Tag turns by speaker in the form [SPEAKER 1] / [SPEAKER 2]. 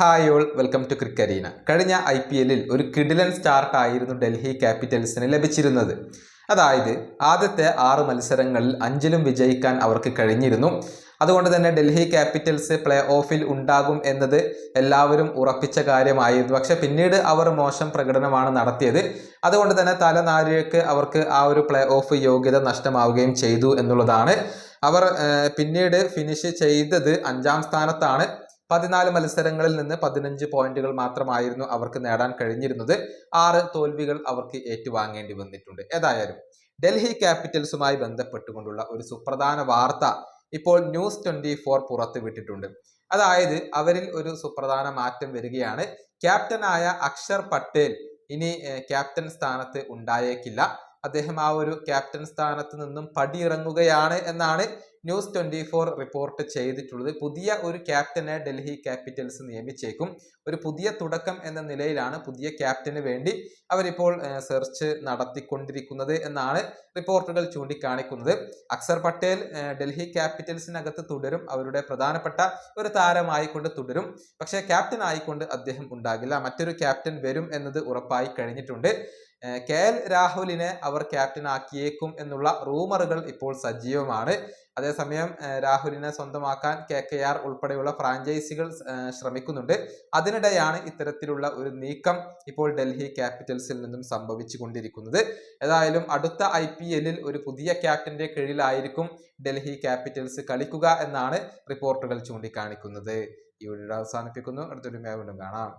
[SPEAKER 1] Hi all welcome to Crickarena കഴിഞ്ഞ I P എല്ലിൽ ഒരു കിഡിലൻ സ്റ്റാർട്ടായിരുന്നു ഡൽഹി ക്യാപിറ്റൽസിന് ലഭിച്ചിരുന്നത്. അതായത് ആദ്യത്തെ ആറ് മത്സരങ്ങളിൽ അഞ്ചിലും വിജയിക്കാൻ അവർക്ക് കഴിഞ്ഞിരുന്നു. അതുകൊണ്ട് തന്നെ ഡൽഹി ക്യാപിറ്റൽസ് പ്ലേ ഓഫിൽ ഉണ്ടാകും എന്നത് എല്ലാവരും ഉറപ്പിച്ച കാര്യമായിരുന്നു. പക്ഷെ പിന്നീട് അവർ മോശം പ്രകടനമാണ് നടത്തിയത്. അതുകൊണ്ട് തന്നെ തലനാരിഴക്ക് അവർക്ക് ആ ഒരു പ്ലേ ഓഫ് യോഗ്യത നഷ്ടമാവുകയും ചെയ്തു എന്നുള്ളതാണ്. അവർ പിന്നീട് ഫിനിഷ് ചെയ്തത് അഞ്ചാം സ്ഥാനത്താണ്. പതിനാല് മത്സരങ്ങളിൽ നിന്ന് പതിനഞ്ച് പോയിന്റുകൾ മാത്രമായിരുന്നു അവർക്ക് നേടാൻ കഴിഞ്ഞിരുന്നത്. ആറ് തോൽവികൾ അവർക്ക് ഏറ്റുവാങ്ങേണ്ടി വന്നിട്ടുണ്ട്. ഏതായാലും ഡൽഹി ക്യാപിറ്റൽസുമായി ബന്ധപ്പെട്ടുകൊണ്ടുള്ള ഒരു സുപ്രധാന വാർത്ത ഇപ്പോൾ ന്യൂസ് ട്വന്റി ഫോർ പുറത്തുവിട്ടിട്ടുണ്ട്. അതായത് അവരിൽ ഒരു സുപ്രധാന മാറ്റം വരികയാണ്. ക്യാപ്റ്റനായ അക്ഷർ പട്ടേൽ ഇനി ക്യാപ്റ്റൻ സ്ഥാനത്ത് ഉണ്ടായേക്കില്ല. അദ്ദേഹം ആ ഒരു ക്യാപ്റ്റൻ സ്ഥാനത്ത് നിന്നും പടിയിറങ്ങുകയാണ് എന്നാണ് ന്യൂസ് ട്വന്റി ഫോർ റിപ്പോർട്ട് ചെയ്തിട്ടുള്ളത്. പുതിയ ഒരു ക്യാപ്റ്റനെ ഡൽഹി ക്യാപിറ്റൽസ് നിയമിച്ചേക്കും. ഒരു പുതിയ തുടക്കം എന്ന നിലയിലാണ് പുതിയ ക്യാപ്റ്റന് വേണ്ടി അവരിപ്പോൾ സെർച്ച് നടത്തിക്കൊണ്ടിരിക്കുന്നത് എന്നാണ് റിപ്പോർട്ടുകൾ ചൂണ്ടിക്കാണിക്കുന്നത്. അക്സർ പട്ടേൽ ഡൽഹി ക്യാപിറ്റൽസിനകത്ത് തുടരും. അവരുടെ പ്രധാനപ്പെട്ട ഒരു താരമായിക്കൊണ്ട് തുടരും. പക്ഷേ ക്യാപ്റ്റൻ ആയിക്കൊണ്ട് അദ്ദേഹം ഉണ്ടാകില്ല. മറ്റൊരു ക്യാപ്റ്റൻ വരും എന്നത് ഉറപ്പായി കഴിഞ്ഞിട്ടുണ്ട്. കെ എൽ രാഹുലിനെ അവർ ക്യാപ്റ്റൻ ആക്കിയേക്കും എന്നുള്ള റൂമറുകൾ ഇപ്പോൾ സജീവമാണ്. അതേസമയം രാഹുലിനെ സ്വന്തമാക്കാൻ കെ കെ ആർ ഉൾപ്പെടെയുള്ള ഫ്രാഞ്ചൈസികൾ ശ്രമിക്കുന്നുണ്ട്. അതിനിടെയാണ് ഇത്തരത്തിലുള്ള ഒരു നീക്കം ഇപ്പോൾ ഡൽഹി ക്യാപിറ്റൽസിൽ നിന്നും സംഭവിച്ചു കൊണ്ടിരിക്കുന്നത് ഏതായാലും അടുത്ത ഐ പി എല്ലിൽ ഒരു പുതിയ ക്യാപ്റ്റന്റെ കീഴിലായിരിക്കും ഡൽഹി ക്യാപിറ്റൽസ് കളിക്കുക എന്നാണ് റിപ്പോർട്ടുകൾ ചൂണ്ടിക്കാണിക്കുന്നത്. ഈ വീഡിയോ അവസാനിപ്പിക്കുന്നു. അടുത്തൊരു മേ വീണ്ടും കാണാം.